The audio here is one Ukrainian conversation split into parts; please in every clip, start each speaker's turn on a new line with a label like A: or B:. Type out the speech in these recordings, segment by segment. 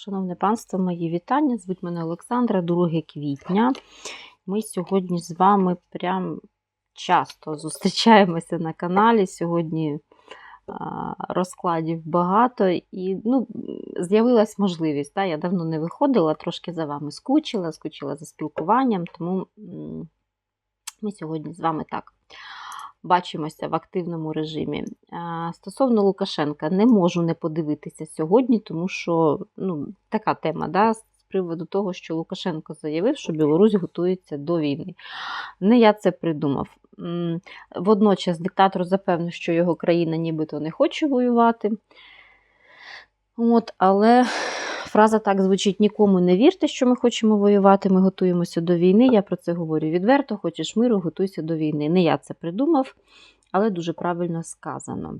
A: Шановне панство, мої вітання. Звуть мене Олександра, 2 квітня. Ми сьогодні з вами прям часто зустрічаємося на каналі. Сьогодні розкладів багато і ну, з'явилась можливість. Да? Я давно не виходила, трошки за вами скучила, скучила за спілкуванням, тому ми сьогодні з вами так. Бачимося в активному режимі. Стосовно Лукашенка, не можу не подивитися сьогодні, тому що ну, така тема да, з приводу того, що Лукашенко заявив, що Білорусь готується до війни. Не я це придумав. Водночас диктатор запевнив, що його країна нібито не хоче воювати. От, але фраза так звучить: нікому не вірте, що ми хочемо воювати, ми готуємося до війни. Я про це говорю відверто. Хочеш миру, готуйся до війни. Не я це придумав, але дуже правильно сказано.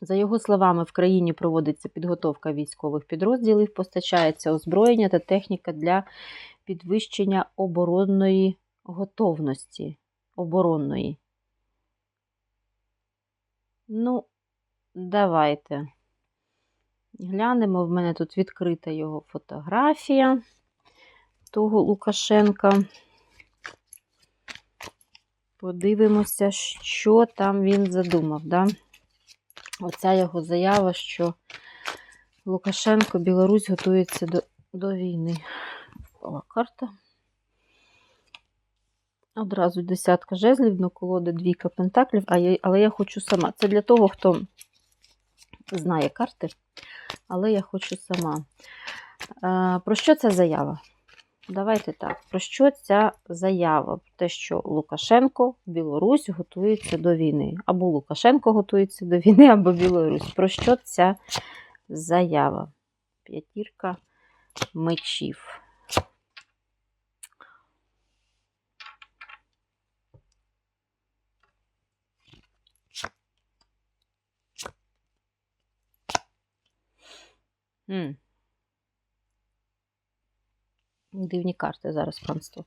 A: За його словами, в країні проводиться підготовка військових підрозділів, постачається озброєння та техніка для підвищення оборонної готовності. Оборонної. Ну, давайте. Глянемо, в мене тут відкрита його фотографія того Лукашенка. Подивимося, що там він задумав. Да? Оця його заява, що Лукашенко, Білорусь готується до, до війни. Впала карта. Одразу десятка жезлів, на колоди двійка пентаклів, але я хочу сама. Це для того, хто знає карти, але я хочу сама. Про що ця заява? Давайте так. Про що ця заява? Те, що Лукашенко, Білорусь готується до війни. Або Лукашенко готується до війни, або Білорусь. Про що ця заява? П'ятірка мечів. М. Дивні карти зараз панство.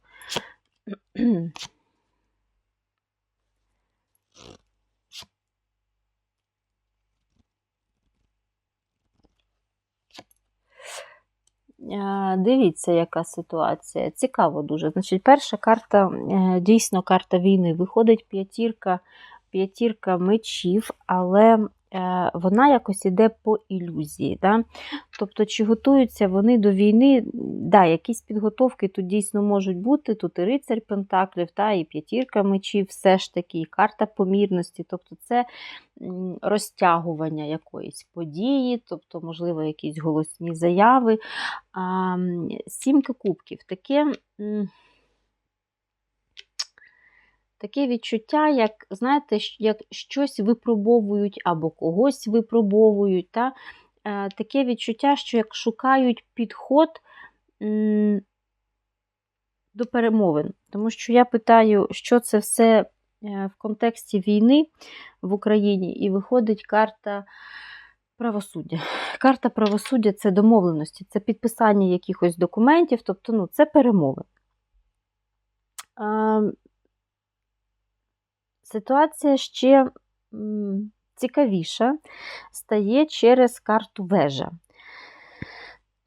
A: Е, Дивіться, яка ситуація. Цікаво дуже. Значить, перша карта, е, дійсно, карта війни. Виходить п'ятірка, п'ятірка мечів, але вона якось іде по ілюзії. Да? Тобто, чи готуються вони до війни? Да, якісь підготовки тут дійсно можуть бути. Тут і рицарь Пентаклів, та, і п'ятірка мечів, все ж таки, і карта помірності. Тобто, це розтягування якоїсь події, тобто, можливо, якісь голосні заяви. А, Сімка кубків. Таке. Таке відчуття, як, знаєте, як щось випробовують або когось випробовують. Та? Е, Таке відчуття, що як шукають підход до перемовин. Тому що я питаю, що це все е, в контексті війни в Україні, і виходить карта правосуддя. Карта правосуддя це домовленості, це підписання якихось документів, тобто ну, це перемови. Ситуація ще цікавіша стає через карту вежа.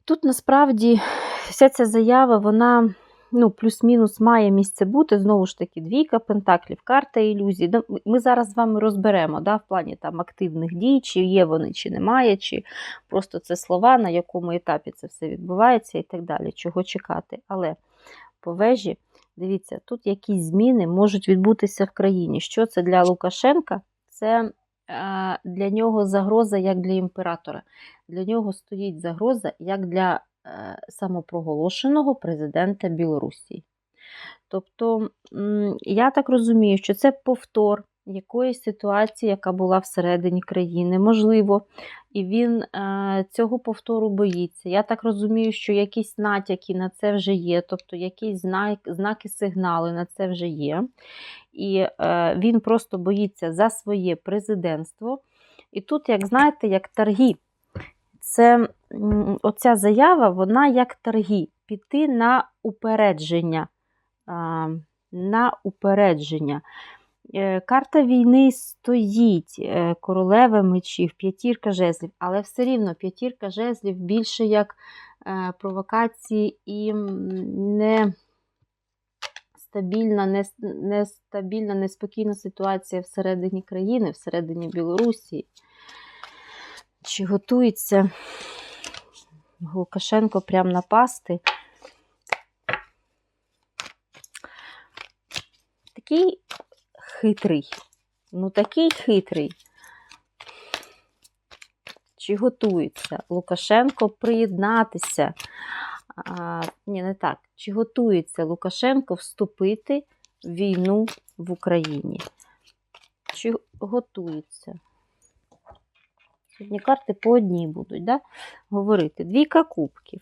A: Тут насправді вся ця заява, вона ну, плюс-мінус має місце бути. Знову ж таки, двійка пентаклів, карта ілюзій. Ми зараз з вами розберемо да, в плані там, активних дій, чи є вони, чи немає, чи просто це слова, на якому етапі це все відбувається і так далі, чого чекати. Але по вежі, дивіться, тут якісь зміни можуть відбутися в країні. Що це для Лукашенка? Це е, для нього загроза як для імператора. Для нього стоїть загроза як для е, самопроголошеного президента Білорусі. Тобто, я так розумію, що це повтор якоїсь ситуації, яка була всередині країни, можливо, і він е, цього повтору боїться. Я так розумію, що якісь натяки на це вже є, тобто якісь знак, знаки, сигнали на це вже є. І е, він просто боїться за своє президентство. І тут, як знаєте, як торги. Це оця заява, вона як торги, піти на упередження. На упередження. Е, карта війни стоїть, е, королева мечів, п'ятірка жезлів, але все рівно п'ятірка жезлів більше як е, провокації і не стабільна, не, нестабільна, неспокійна ситуація всередині країни, всередині Білорусі. Чи готується Лукашенко прям напасти? Такий хитрий. Ну, такий хитрий. Чи готується Лукашенко приєднатися? А, ні, не так. Чи готується Лукашенко вступити в війну в Україні? Чи готується? Сьогодні карти по одній будуть да? говорити. Двійка кубків.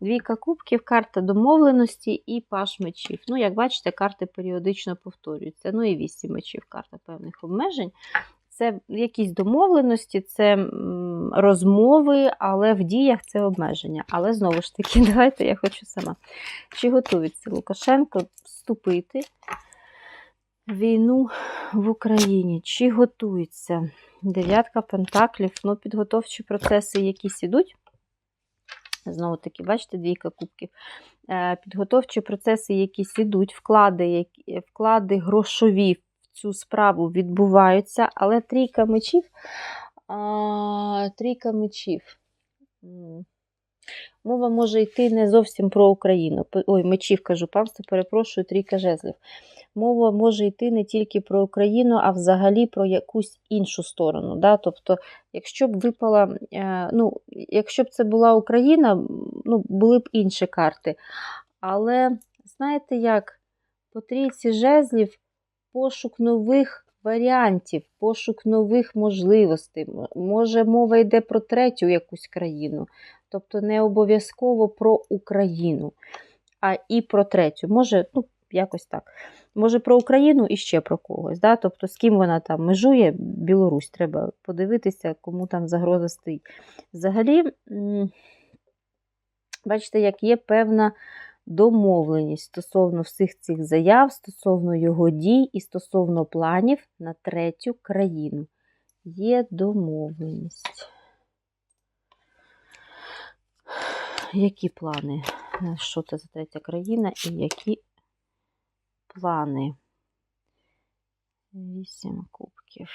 A: Двійка кубків, карта домовленості і паш мечів. Ну, як бачите, карти періодично повторюються. Ну і вісім мечів, карта певних обмежень. Це якісь домовленості, це розмови, але в діях це обмеження. Але знову ж таки, давайте я хочу сама. Чи готується Лукашенко вступити в війну в Україні? Чи готується? Дев'ятка пентаклів, ну, підготовчі процеси якісь ідуть. Знову таки, бачите, двійка кубків. Е, Підготовчі процеси якісь ідуть, вклади, які- вклади грошові в цю справу відбуваються, але трійка мечів. А, трійка мечів. Мова може йти не зовсім про Україну. Ой, мечів кажу, панство, перепрошую, трійка жезлів. Мова може йти не тільки про Україну, а взагалі про якусь іншу сторону. Да? Тобто, якщо б випала, е, ну, якщо б це була Україна, ну, були б інші карти. Але знаєте як, по трійці жезлів пошук нових варіантів, пошук нових можливостей. Може, мова йде про третю якусь країну, тобто не обов'язково про Україну, а і про третю. Може, ну, якось так. Може, про Україну і ще про когось. Да? Тобто, з ким вона там межує, Білорусь, треба подивитися, кому там загроза стоїть. Взагалі, бачите, як є певна домовленість стосовно всіх цих заяв, стосовно його дій і стосовно планів на третю країну. Є домовленість. Які плани? Е, Що це за третя країна і які плани? Вісім кубків.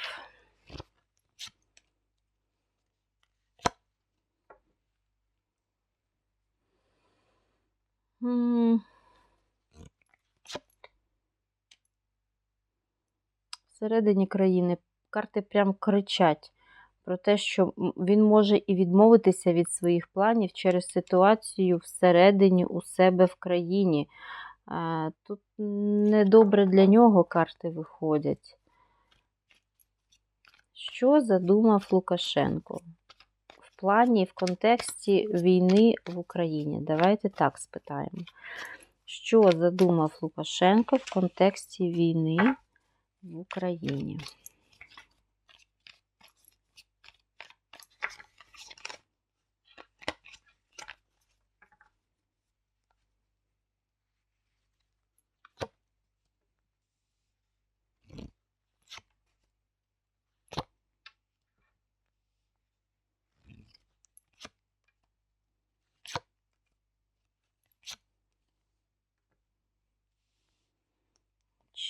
A: Всередині країни карти прям кричать про те, що він може і відмовитися від своїх планів через ситуацію всередині у себе в країні. Тут недобре для нього карти виходять. Що задумав Лукашенко? В плані, в контексті війни в Україні. Давайте так спитаємо. Що задумав Лукашенко в контексті війни в Україні?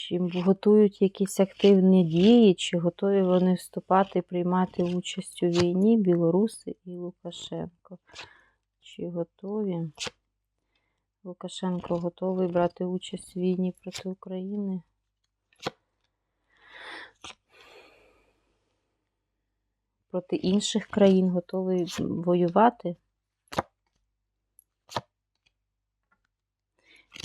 A: Чи готують якісь активні дії, чи готові вони вступати і приймати участь у війні білоруси і Лукашенко? Чи готові? Лукашенко готовий брати участь у війні проти України? Проти інших країн готовий воювати?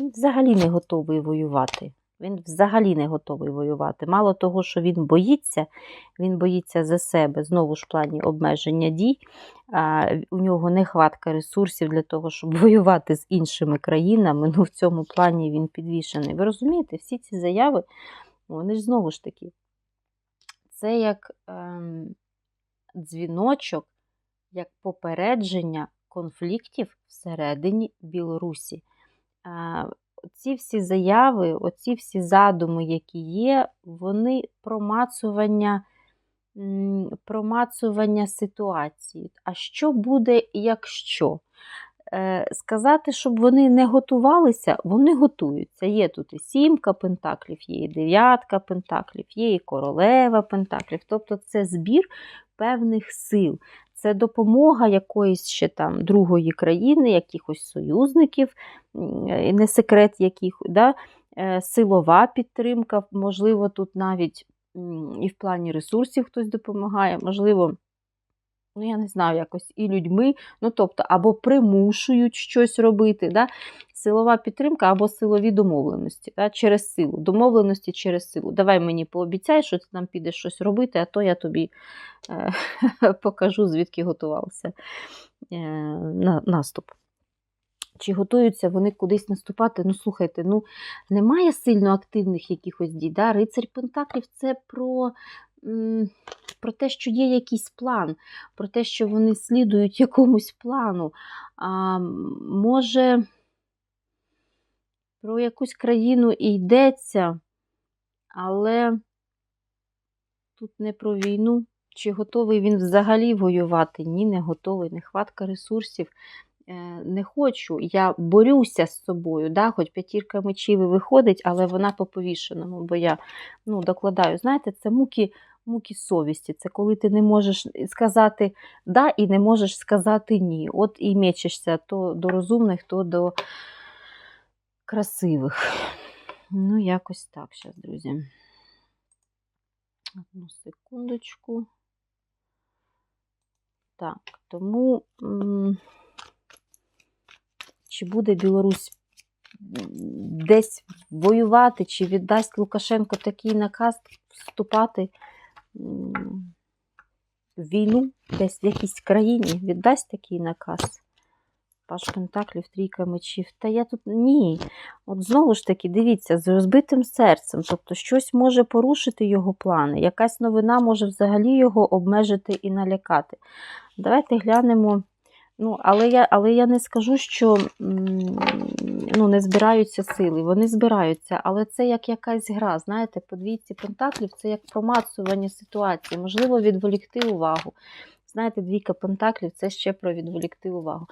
A: Взагалі не готовий воювати. Він взагалі не готовий воювати. Мало того, що він боїться, він боїться за себе, знову ж в плані обмеження дій. У нього нехватка ресурсів для того, щоб воювати з іншими країнами. Ну, в цьому плані він підвішений. Ви розумієте, всі ці заяви, вони ж знову ж таки, це як ем, дзвіночок, як попередження конфліктів всередині Білорусі. Ці всі заяви, оці всі задуми, які є, вони промацування, промацування ситуації. А що буде, якщо? Е, Сказати, щоб вони не готувалися, вони готуються. Є тут і сімка пентаклів, є і дев'ятка пентаклів, є і королева пентаклів. Тобто це збір певних сил. Це допомога якоїсь ще там другої країни, якихось союзників, не секрет яких, да? е, силова підтримка, можливо, тут навіть і в плані ресурсів хтось допомагає, можливо, ну я не знаю, якось і людьми, ну тобто, або примушують щось робити. Да? Силова підтримка або силові домовленості да? через силу. Домовленості через силу. Давай мені пообіцяй, що ти нам підеш щось робити, а то я тобі е, покажу, звідки готувався е, на, наступ. Чи готуються вони кудись наступати? Ну, слухайте, ну немає сильно активних якихось дій. Да? Рицарь Пентаклів це про, м, про те, що є якийсь план, про те, що вони слідують якомусь плану. А, може, про якусь країну і йдеться, але тут не про війну. Чи готовий він взагалі воювати? Ні, не готовий. Нехватка ресурсів. Е, Не хочу, я борюся з собою, да? хоч п'ятірка мечів і виходить, але вона по повішеному, бо я ну, докладаю. Знаєте, це муки, муки совісті. Це коли ти не можеш сказати да і не можеш сказати ні. От і мечешся то до розумних, то до красивих. Ну, якось так, зараз, друзі. Одну секундочку. Так, тому чи буде Білорусь десь воювати, чи віддасть Лукашенко такий наказ вступати війну десь в якійсь країні, віддасть такий наказ? Паш Пентаклів, трійка мечів. Та я тут ні. От знову ж таки, дивіться, з розбитим серцем. Тобто щось може порушити його плани, якась новина може взагалі його обмежити і налякати. Давайте глянемо. Ну, Але я але я не скажу, що ну, не збираються сили. Вони збираються, але це як якась гра. Знаєте, по двійці пентаклів це як промацування ситуації, можливо, відволікти увагу. Знаєте, двійка пентаклів це ще про відволікти увагу.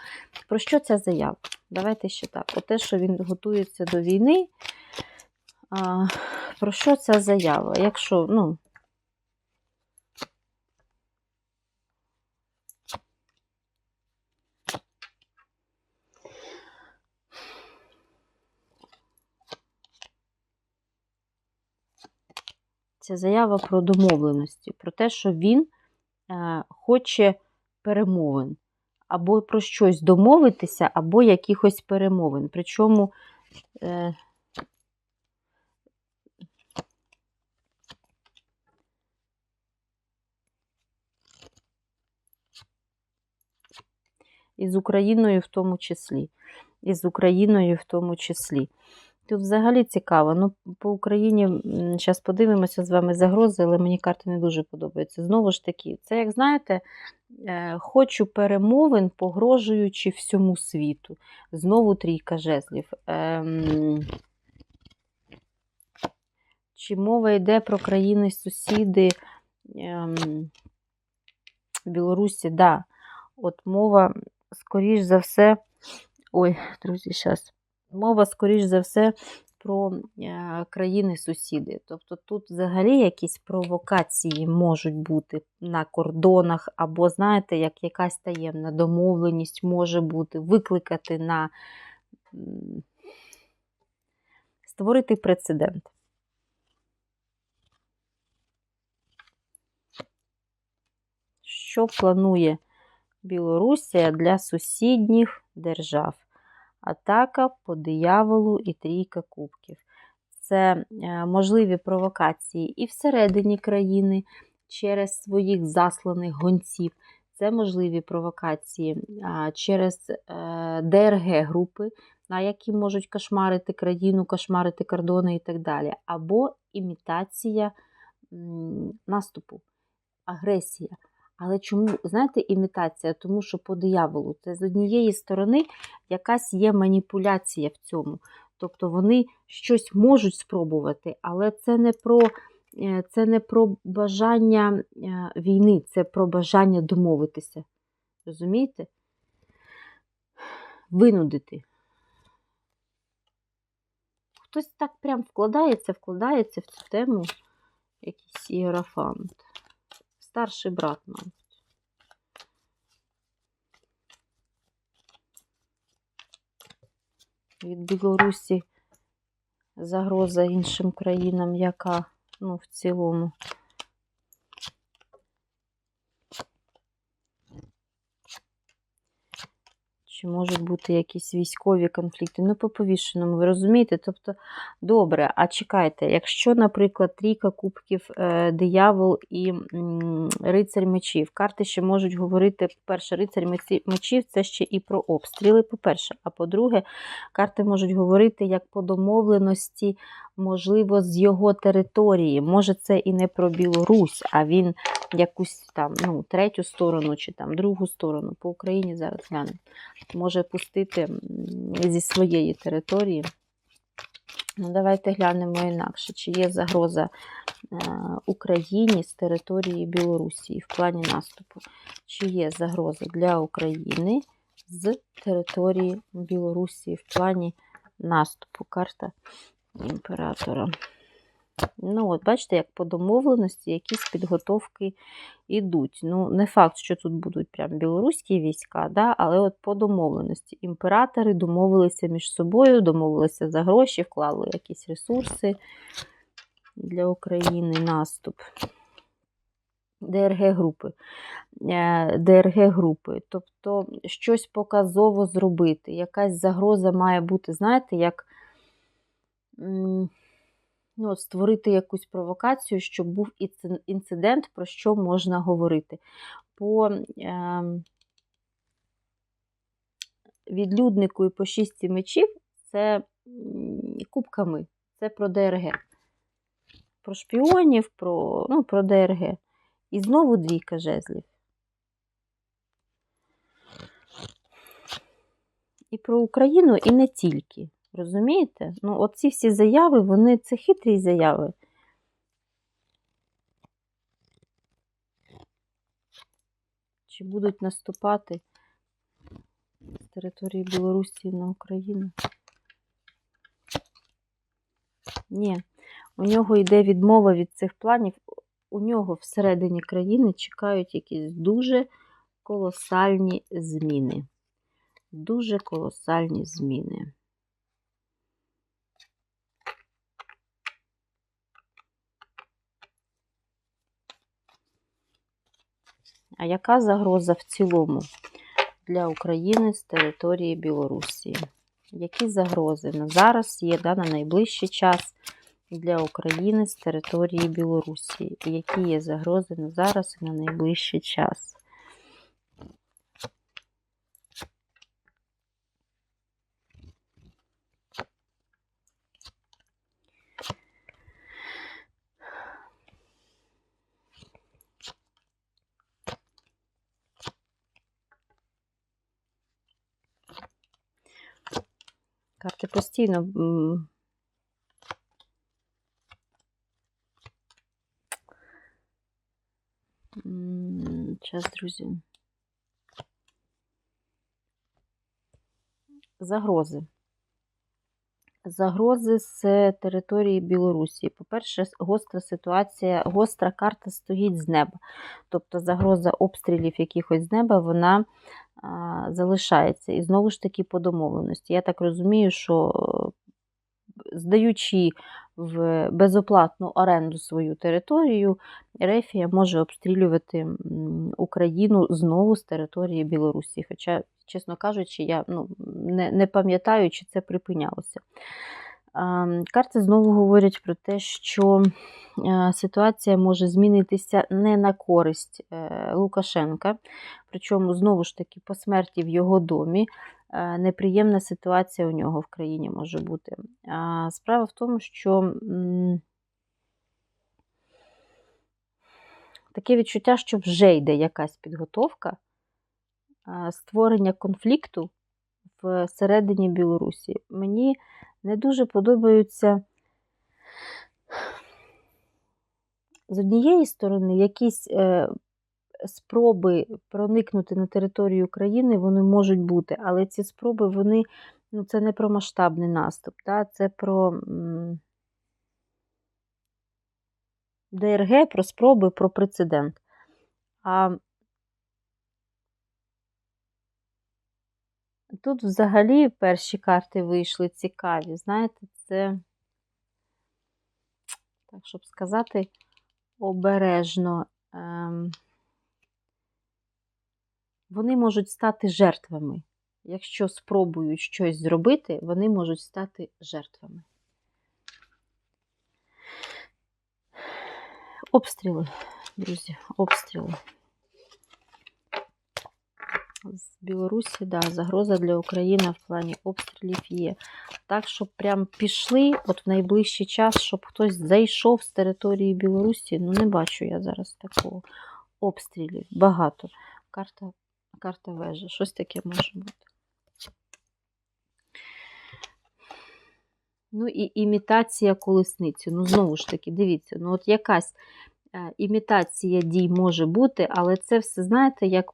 A: Про що ця заява? Давайте ще так. Про те, що він готується до війни. А, Про що ця заява? Якщо, ну. Ця заява про домовленості, про те, що він е, хоче перемовин, або про щось домовитися, або якихось перемовин. Причому е, і з Україною в тому числі. І з Україною в тому числі. Тут взагалі цікаво. Ну, по Україні зараз подивимося з вами загрози, але мені карти не дуже подобаються. Знову ж таки, це, як знаєте, е, хочу перемовин, погрожуючи всьому світу. Знову трійка жезлів. Ем... Чи мова йде про країни-сусіди ем... Білорусі? Да. От мова, скоріш за все, ой, друзі, зараз. Мова, скоріш за все, про е, країни-сусіди. Тобто тут взагалі якісь провокації можуть бути на кордонах, або, знаєте, як якась таємна домовленість може бути, викликати на створити прецедент. Що планує Білорусія для сусідніх держав? Атака по дияволу і трійка кубків. Це можливі провокації і всередині країни через своїх засланих гонців. Це можливі провокації через е, ДРГ-групи, на які можуть кошмарити країну, кошмарити кордони і так далі. Або імітація наступу, агресія. Але чому, знаєте, імітація? Тому що по дияволу це з однієї сторони якась є маніпуляція в цьому. Тобто вони щось можуть спробувати, але це не про, е, це не про бажання е, війни, це про бажання домовитися. Розумієте? Винудити. Хтось так прям вкладається, вкладається в цю тему, якийсь іерафант. Старший брат, мабуть. Від Білорусі загроза іншим країнам, яка, ну, в цілому. Чи можуть бути якісь військові конфлікти? Ну, по повішеному, ви розумієте? Тобто, добре, а чекайте, якщо, наприклад, трійка кубків, е, диявол і рицарь мечів, карти ще можуть говорити, по-перше, рицарь мечів це ще і про обстріли, по-перше. А по-друге, карти можуть говорити як по домовленості, можливо, з його території. Може, це і не про Білорусь, а він якусь там ну, третю сторону чи там другу сторону по Україні зараз глянемо може пустити зі своєї території. Ну, Давайте глянемо інакше, чи є загроза е, Україні з території Білорусі в плані наступу. Чи є загроза для України з території Білорусі в плані наступу? Карта імператора. Ну, от, бачите, як по домовленості якісь підготовки йдуть. Ну, не факт, що тут будуть прям білоруські війська, да, але от по домовленості. Імператори домовилися між собою, домовилися за гроші, вклали якісь ресурси для України, наступ. ДРГ-групи. ДРГ-групи. Тобто щось показово зробити. Якась загроза має бути, знаєте, як. Ну, от створити якусь провокацію, щоб був інцидент, про що можна говорити. По е, відлюднику і по шістці мечів це кубками, це про ДРГ. Про шпіонів, про, ну, про ДРГ. І знову двійка жезлів. І про Україну, і не тільки. Розумієте? Ну, оці всі заяви, вони це хитрі заяви. Чи будуть наступати з території Білорусі на Україну? Ні, у нього йде відмова від цих планів. У нього всередині країни чекають якісь дуже колосальні зміни. Дуже колосальні зміни. А яка загроза в цілому для України з території Білорусі? Які загрози на зараз є да, на найближчий час для України з території Білорусі? Які є загрози на зараз і на найближчий час? Карти постійно. Час, друзі. Загрози. Загрози з території Білорусі. По-перше, гостра ситуація, гостра карта стоїть з неба. Тобто загроза обстрілів якихось з неба, вона залишається. І знову ж таки по домовленості. Я так розумію, що е, здаючи в безоплатну оренду свою територію, Рефія може обстрілювати Україну знову з території Білорусі. Хоча, чесно кажучи, я ну, не, не пам'ятаю, чи це припинялося. Ем, Карти знову говорять про те, що е, ситуація може змінитися не на користь е, Лукашенка, причому, знову ж таки, по смерті в його домі е, неприємна ситуація у нього в країні може бути. Справа в тому, що таке відчуття, що вже йде якась підготовка створення конфлікту всередині Білорусі. Мені не дуже подобаються з однієї сторони якісь е, спроби проникнути на територію України, вони можуть бути, але ці спроби, вони, ну, це не про масштабний наступ, да? це про ДРГ, про спроби, про прецедент. А тут взагалі перші карти вийшли цікаві. Знаєте, це, так, щоб сказати, обережно. Ем, вони можуть стати жертвами. Якщо спробують щось зробити, вони можуть стати жертвами. Обстріли, друзі, обстріли. З Білорусі, да, загроза для України в плані обстрілів є. Так, щоб прям пішли от в найближчий час, щоб хтось зайшов з території Білорусі, ну не бачу я зараз такого. Обстрілів багато. Карта, карта вежа, щось таке може бути. Ну і імітація колесниці. Ну, знову ж таки, дивіться, ну от якась імітація дій може бути, але це все, знаєте, як,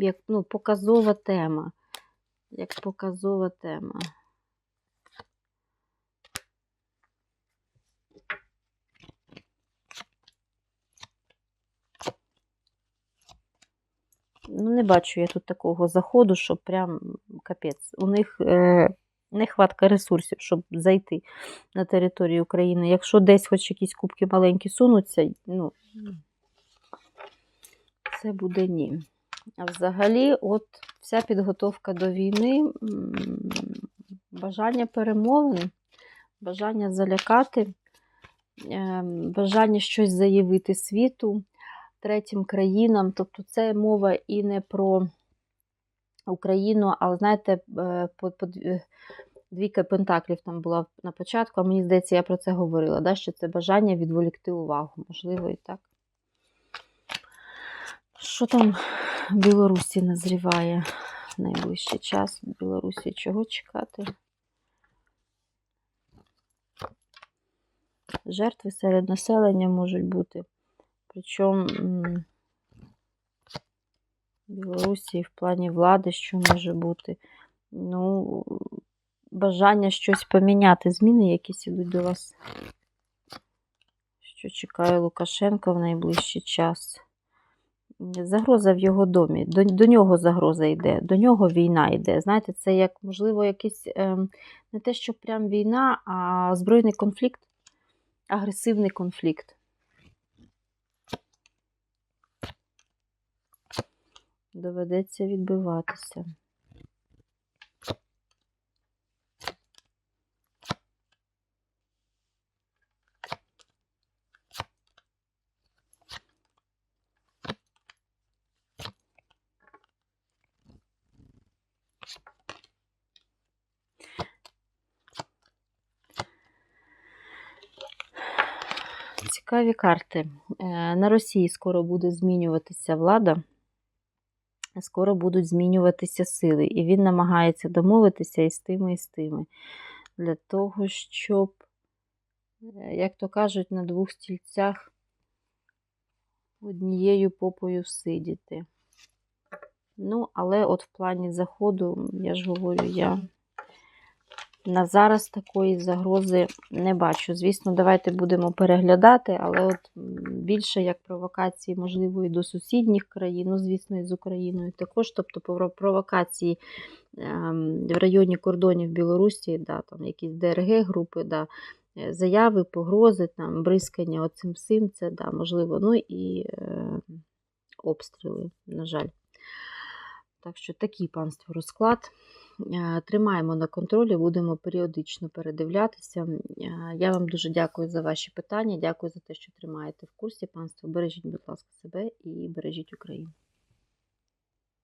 A: як ну, показова тема. Як показова тема. Ну, не бачу я тут такого заходу, щоб прям капець. У них е, нехватка ресурсів, щоб зайти на територію України. Якщо десь хоч якісь кубки маленькі сунуться, ну, це буде ні. А взагалі, от вся підготовка до війни, бажання перемовин, бажання залякати, ем, бажання щось заявити світу, третім країнам. Тобто це мова і не про Україну, але знаєте, е, по, по двійка пентаклів там була на початку, а мені здається, я про це говорила, да, що це бажання відволікти увагу, можливо, і так. Що там в Білорусі назріває в найближчий час? В Білорусі чого чекати? Жертви серед населення можуть бути. Причому Білорусі в плані влади, що може бути? Ну, бажання щось поміняти. Зміни якісь ідуть до вас. Що чекає Лукашенко в найближчий час? Загроза в його домі. До, до нього загроза йде, до нього війна йде. Знаєте, це як, можливо, якийсь ем, не те, що прям війна, а збройний конфлікт, агресивний конфлікт. Доведеться відбиватися. Цікаві карти. Е, На Росії скоро буде змінюватися влада, скоро будуть змінюватися сили. І він намагається домовитися і з тими, і з тими. Для того, щоб, е, як то кажуть, на двох стільцях однією попою сидіти. Ну, але от в плані заходу, я ж говорю, я на зараз такої загрози не бачу. Звісно, давайте будемо переглядати, але от більше як провокації, можливо, і до сусідніх країн, ну, звісно, і з Україною також. Тобто провокації ем, в районі кордонів Білорусі, да, там якісь ДРГ-групи, да, е, заяви, погрози, там, бризкання оцим всім, це да, можливо. Ну і е, обстріли, на жаль. Так що такий панство розклад. Е, Тримаємо на контролі, будемо періодично передивлятися. Е, Я вам дуже дякую за ваші питання. Дякую за те, що тримаєте в курсі панство. Бережіть, будь ласка, себе і бережіть Україну.